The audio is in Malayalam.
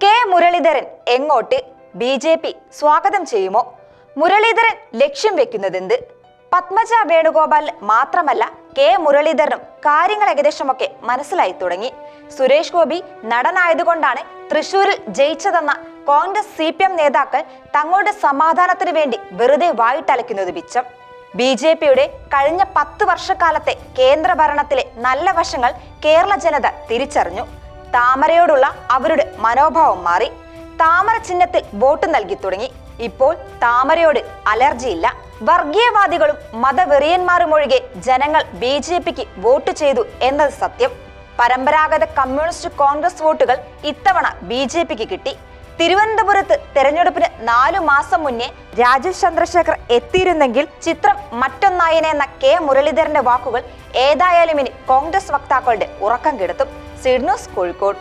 കെ മുരളീധരൻ എങ്ങോട്ട് ബി ജെ പി സ്വാഗതം ചെയ്യുമോ? മുരളീധരൻ ലക്ഷ്യം വെക്കുന്നതെന്ത്? പത്മജ വേണുഗോപാൽ മാത്രമല്ല കെ മുരളീധരനും കാര്യങ്ങൾ ഏകദേശമൊക്കെ മനസ്സിലായി തുടങ്ങി. സുരേഷ് ഗോപി നടനായതുകൊണ്ടാണ് തൃശൂരിൽ ജയിച്ചതെന്ന കോൺഗ്രസ് സി പി എം നേതാക്കൾ തങ്ങളുടെ സമാധാനത്തിനു വേണ്ടി വെറുതെ വായിട്ടലയ്ക്കുന്നത് പിച്ചം ബി ജെ പിയുടെ കഴിഞ്ഞ പത്ത് വർഷക്കാലത്തെ കേന്ദ്ര ഭരണത്തിലെ നല്ല വശങ്ങൾ കേരള ജനത തിരിച്ചറിഞ്ഞു. താമരയോടുള്ള അവരുടെ മനോഭാവം മാറി. താമര ചിഹ്നത്തിൽ വോട്ട് നൽകി തുടങ്ങി. ഇപ്പോൾ താമരയോട് അലർജിയില്ല വർഗീയവാദികളും മതവെറിയന്മാരും ഒഴികെ ജനങ്ങൾ ബി ജെ പിക്ക് വോട്ട് ചെയ്തു എന്നത് സത്യം. പരമ്പരാഗത കമ്മ്യൂണിസ്റ്റ് കോൺഗ്രസ് വോട്ടുകൾ ഇത്തവണ ബി ജെ പിക്ക് കിട്ടി. തിരുവനന്തപുരത്ത് തെരഞ്ഞെടുപ്പിന് നാലു മാസം മുന്നേ രാജീവ് ചന്ദ്രശേഖർ എത്തിയിരുന്നെങ്കിൽ ചിത്രം മറ്റൊന്നായനെ എന്ന കെ മുരളീധരന്റെ വാക്കുകൾ ഏതായാലും ഇനി കോൺഗ്രസ് വക്താക്കളുടെ ഉറക്കം കെടുത്തും. സിഡ്നോസ് കോഴിക്കോട്.